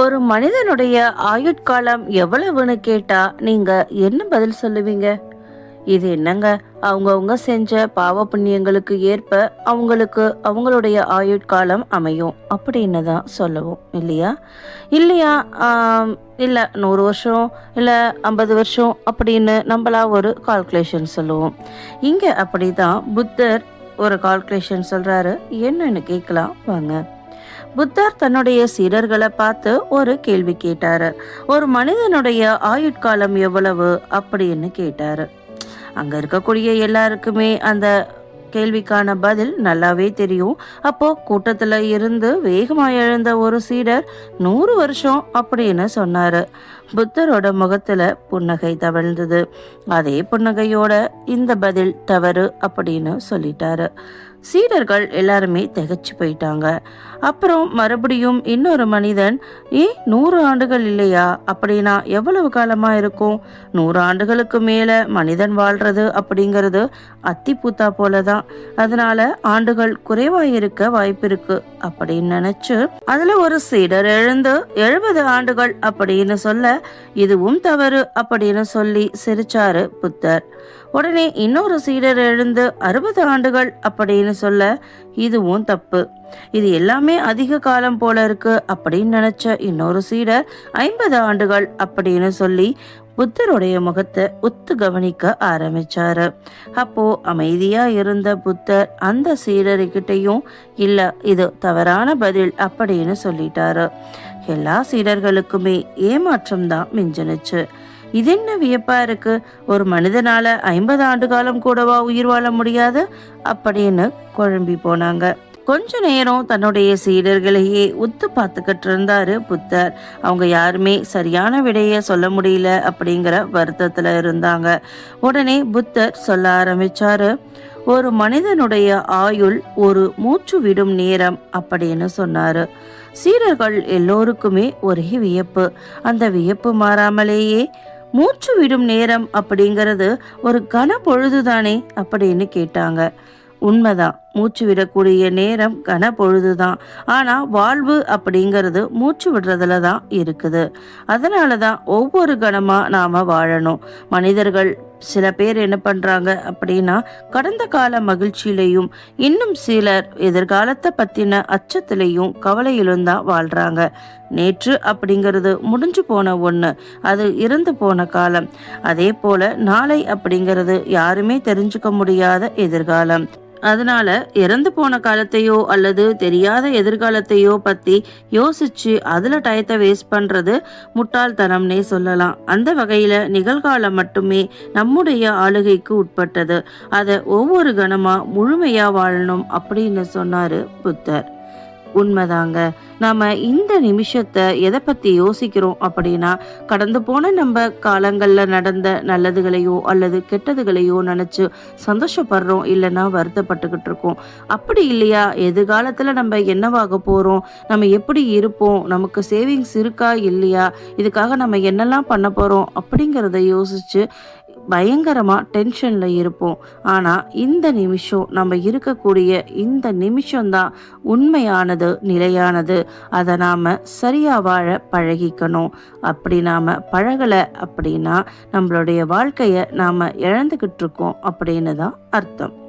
ஒரு மனிதனுடைய ஆயுட்காலம் எவ்வளவுன்னு கேட்டா நீங்க என்ன பதில் சொல்லுவீங்க? இது என்னங்க? அவங்கவுங்க செஞ்ச பாவ புண்ணியங்களுக்கு ஏற்ப அவங்களுக்கு அவங்களுடைய ஆயுட்காலம் அமையும் அப்படின்னு தான் சொல்லுவோம் இல்லையா? இல்லையா? இல்லை நூறு வருஷம் இல்லை ஐம்பது வருஷம் அப்படின்னு நம்மளா ஒரு கால்குலேஷன் சொல்லுவோம். இங்கே அப்படி தான் புத்தர் ஒரு கால்குலேஷன் சொல்கிறாரு என்னன்னு கேட்கலாம் வாங்க. புத்தர் தன்னுடைய சீடர்களை பார்த்து ஒரு கேள்வி கேட்டாரு. ஒரு மனிதனுடைய ஆயுட்காலம் எவ்வளவு? அப்படின்னு கேட்டாரு. அங்க இருக்கக்கூடிய எல்லாருக்குமே அந்த கேள்விக்கான பதில் நல்லாவே தெரியும். அப்போ கூட்டத்துல இருந்து வேகமா எழுந்த ஒரு சீடர் நூறு வருஷம் அப்படின்னு சொன்னாரு. புத்தரோட முகத்துல புன்னகை தவழ்ந்தது. அதே புன்னகையோட இந்த பதில் தவறு அப்படின்னு சொல்லிட்டாரு. சீடர்கள் எல்லாருமே திகச்சு போயிட்டாங்க. அப்புறம் மறுபடியும் இன்னொரு மனிதன் ஏ நூறு ஆண்டுகள் இல்லையா? அப்படின்னா எவ்வளவு காலமா இருக்கும்? நூறு ஆண்டுகளுக்கு மேல மனிதன் வாழ்றது அப்படிங்கிறது அத்திப்பூத்தா போலதான். அதனால ஆண்டுகள் குறைவா இருக்க வாய்ப்பு இருக்கு அப்படின்னு நினைச்சு அதுல ஒரு சீடர் எழுந்து எழுபது ஆண்டுகள் அப்படின்னு சொல்ல இதுவும் தவறு அப்படின்னு சொல்லி சிரிச்சாரு புத்தர். உடனே இன்னொரு சீடர் எழுந்து அறுபது ஆண்டுகள் அப்படின்னு சொல்ல இதுவும் தப்பு. இது எல்லாமே அதிக காலம் போல இருக்கு அப்படின்னு நினைச்ச இன்னொரு சீடர் ஐம்பது ஆண்டுகள் அப்படின்னு சொல்லி புத்தருடைய முகத்தை உத்து கவனிக்க ஆரம்பிச்சாரு. அப்போ அமைதியா இருந்த புத்தர் அந்த சீடர்கிட்டையும் இல்ல இது தவறான பதில் அப்படின்னு சொல்லிட்டாரு. எல்லா சீடர்களுக்குமே ஏமாற்றம் தான் மிஞ்சினுச்சு. இது என்ன வியப்பா இருக்கு? ஒரு மனிதனால ஐம்பது ஆண்டு காலம் கூடவா உயிர் வாழ முடியாது? அப்படின்னு குழம்பி போனாங்க. கொஞ்ச நேரம் தன்னுடைய சீடர்களையே உத்து பார்த்துக்கிட்டு இருந்தாரு புத்தர். அவங்க யாருமே சரியான விடைய சொல்ல முடியல அப்படிங்கிற வருத்தத்துல இருந்தாங்க. உடனே புத்தர் சொல்ல ஆரம்பிச்சாரு ஒரு மனிதனுடைய ஆயுள் ஒரு மூச்சு விடும் நேரம் அப்படின்னு சொன்னாரு. சீடர்கள் எல்லோருக்குமே ஒரே வியப்பு. அந்த வியப்பு மாறாமலேயே மூச்சு விடும் நேரம் அப்படிங்கிறது ஒரு கன பொழுதுதானே அப்படின்னு கேட்டாங்க. உண்மைதான் மூச்சு விடக்கூடிய நேரம் கன பொழுதுதான். ஆனால் வாழ்வு அப்படிங்கிறது மூச்சு விடுறதுல தான் இருக்குது. அதனால தான் ஒவ்வொரு கணமாக நாம் வாழணும். மனிதர்கள் சில பேர் என்ன பண்றாங்க அப்படின்னா கடந்த கால மகிழ்ச்சியிலையும் இன்னும் சிலர் எதிர்காலத்தை பத்தின அச்சத்திலையும் கவலையிலும் தான் வாழ்றாங்க. நேற்று அப்படிங்கிறது முடிஞ்சு போன ஒன்று அது இறந்து போன காலம். அதே போல நாளை அப்படிங்கிறது யாருமே தெரிஞ்சுக்க முடியாத எதிர்காலம். அதனால இறந்து போன காலத்தையோ அல்லது தெரியாத எதிர்காலத்தையோ பத்தி யோசிச்சு அதுல டயத்தை வேஸ்ட் பண்றது முட்டாள்தனம்னே சொல்லலாம். அந்த வகையில நிகழ்காலம் மட்டுமே நம்முடைய ஆளுகைக்கு உட்பட்டது. அதை ஒவ்வொரு கணமா முழுமையா வாழணும் அப்படின்னு சொன்னாரு புத்தர். உண்மைதாங்க. நாம இந்த நிமிஷத்தை எதை பத்தி யோசிக்கிறோம் அப்படின்னா கடந்து போன நம்ம காலங்கள்ல நடந்த நல்லதுகளையோ அல்லது கெட்டதுகளையோ நினைச்சு சந்தோஷப்படுறோம் இல்லைன்னா வருத்தப்பட்டுக்கிட்டு இருக்கோம். அப்படி இல்லையா? எதிர்காலத்துல நம்ம என்னவாக போறோம்? நம்ம எப்படி இருப்போம்? நமக்கு சேவிங்ஸ் இருக்கா? இல்லையா? இதுக்காக நம்ம என்னெல்லாம் பண்ண போறோம்? அப்படிங்கிறத யோசிச்சு பயங்கரமாக டென்ஷனில் இருப்போம். ஆனால் இந்த நிமிஷம் நம்ம இருக்கக்கூடிய இந்த நிமிஷம்தான் உண்மையானது நிலையானது. அதை நாம் சரியாக வாழ பழகிக்கணும். அப்படி நாம் பழகலை அப்படின்னா நம்மளுடைய வாழ்க்கையை நாம் இழந்துக்கிட்டு இருக்கோம் அப்படின்னு தான் அர்த்தம்.